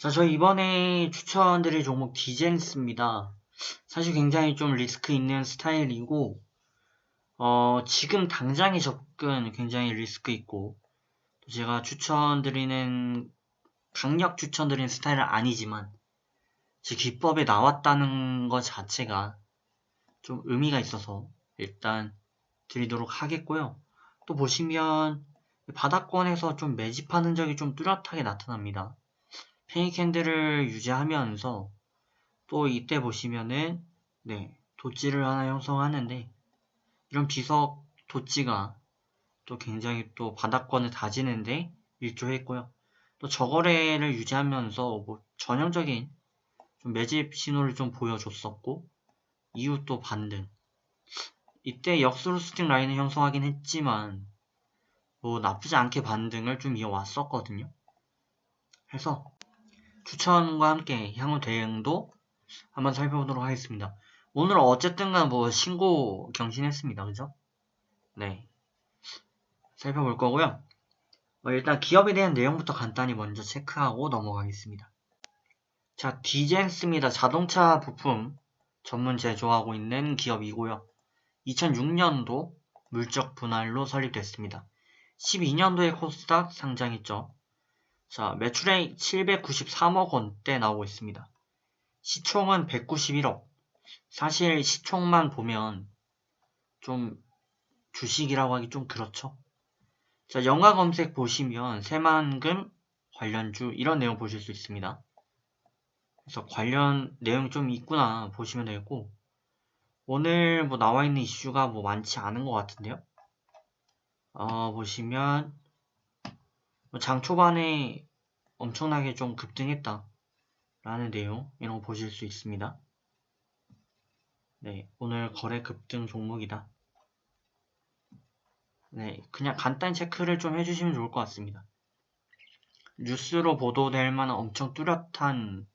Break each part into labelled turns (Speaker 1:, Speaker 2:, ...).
Speaker 1: 자, 저 이번에 추천드릴 종목 디젠스입니다. 사실 굉장히 좀 리스크 있는 스타일이고, 어, 지금 당장의 접근 굉장히 리스크 있고, 또 제가 추천드리는, 강력 추천드리는 스타일은 아니지만, 제 기법에 나왔다는 것 자체가 좀 의미가 있어서 일단 드리도록 하겠고요. 또 보시면 바닥권에서 좀 매집하는 적이 좀 뚜렷하게 나타납니다. 페니 캔들을 유지하면서 또 이때 보시면은 네 도찌를 하나 형성하는데 이런 비석 도찌가 또 굉장히 또 바닥권을 다지는데 일조했고요. 또 저거래를 유지하면서 뭐 전형적인 좀 매집 신호를 좀 보여줬었고 이후 또 반등 이때 역수로 스팅 라인을 형성하긴 했지만 뭐 나쁘지 않게 반등을 좀 이어왔었거든요. 해서 추천과 함께 향후 대응도 한번 살펴보도록 하겠습니다. 오늘 어쨌든 간뭐 신고 경신했습니다. 그죠? 네. 살펴볼 거고요. 어, 일단 기업에 대한 내용부터 간단히 먼저 체크하고 넘어가겠습니다. 자, 디젠스입니다. 자동차 부품 전문 제조하고 있는 기업이고요. 2006년도 물적 분할로 설립됐습니다. 12년도에 코스닥 상장했죠. 자, 매출액 793억 원대 나오고 있습니다. 시총은 191억. 사실 시총만 보면 좀 주식이라고 하기 좀 그렇죠. 자, 영화 검색 보시면 새만금 관련주 이런 내용 보실 수 있습니다. 그래서 관련 내용 좀 있구나 보시면 되고 오늘 뭐 나와 있는 이슈가 뭐 많지 않은 것 같은데요. 어, 보시면 뭐 장 초반에 엄청나게 좀 급등했다 라는 내용 이런 거 보실 수 있습니다. 네, 오늘 거래 급등 종목이다. 네, 그냥 간단 체크를 좀 해주시면 좋을 것 같습니다. 뉴스로 보도될 만한 엄청 뚜렷한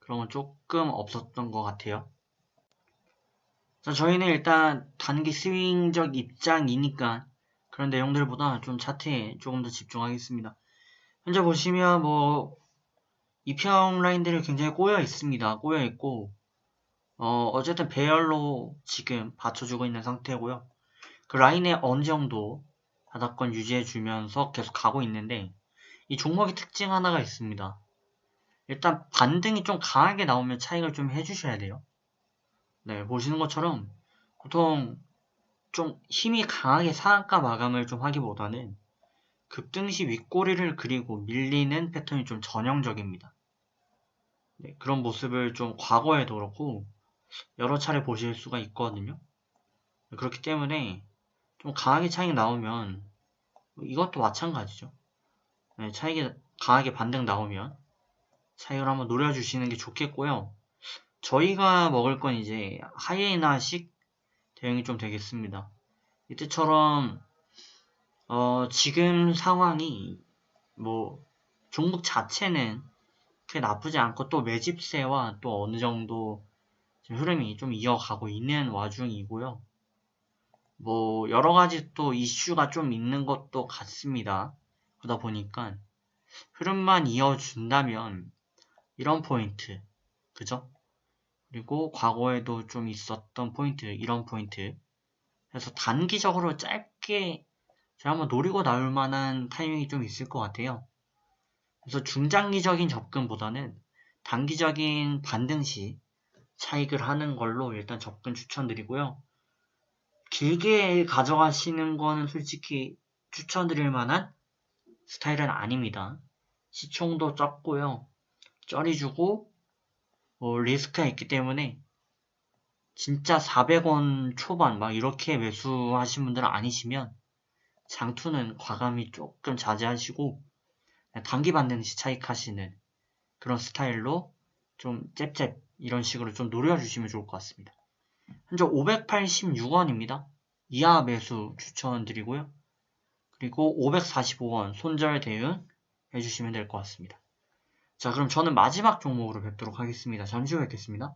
Speaker 1: 그런 건 조금 없었던 것 같아요. 자, 저희는 일단 단기 스윙적 입장이니까 그런 내용들보다 좀 차트에 조금 더 집중하겠습니다. 현재 보시면 뭐 이평 라인들이 굉장히 꼬여 있습니다. 꼬여 있고 어, 어쨌든 배열로 지금 받쳐주고 있는 상태고요. 그 라인에 어느 정도 바닥권 유지해 주면서 계속 가고 있는데 이 종목의 특징 하나가 있습니다. 일단 반등이 좀 강하게 나오면 차익을 좀 해주셔야 돼요. 네, 보시는 것처럼 보통 좀 힘이 강하게 상한가 마감을 좀 하기보다는 급등시 윗꼬리를 그리고 밀리는 패턴이 좀 전형적입니다. 네, 그런 모습을 좀 과거에도 그렇고 여러 차례 보실 수가 있거든요. 그렇기 때문에 좀 강하게 차익이 나오면 이것도 마찬가지죠. 네, 차익이 강하게 반등 나오면 차익을 한번 노려주시는 게 좋겠고요. 저희가 먹을 건 이제 하이에나식 대응이 좀 되겠습니다. 이때처럼 어, 지금 상황이 뭐 종목 자체는 그게 나쁘지 않고 또 매집세와 또 어느 정도 흐름이 좀 이어가고 있는 와중이고요. 뭐 여러 가지 또 이슈가 좀 있는 것도 같습니다. 그러다 보니까 흐름만 이어준다면 이런 포인트, 그죠? 그리고 과거에도 좀 있었던 포인트, 이런 포인트. 그래서 단기적으로 짧게 제가 한번 노리고 나올 만한 타이밍이 좀 있을 것 같아요. 그래서 중장기적인 접근보다는 단기적인 반등 시 차익을 하는 걸로 일단 접근 추천드리고요. 길게 가져가시는 거는 솔직히 추천드릴 만한 스타일은 아닙니다. 시총도 적고요. 쩔이 주고 뭐 리스크가 있기 때문에 진짜 400원 초반 막 이렇게 매수하신 분들은 아니시면 장투는 과감히 조금 자제하시고 단기 받는 시 차익하시는 그런 스타일로 좀 잽잽 이런 식으로 좀 노려주시면 좋을 것 같습니다. 현재 586원입니다. 이하 매수 추천드리고요. 그리고 545원 손절 대응 해주시면 될 것 같습니다. 자, 그럼 저는 마지막 종목으로 뵙도록 하겠습니다. 잠시 후에 뵙겠습니다.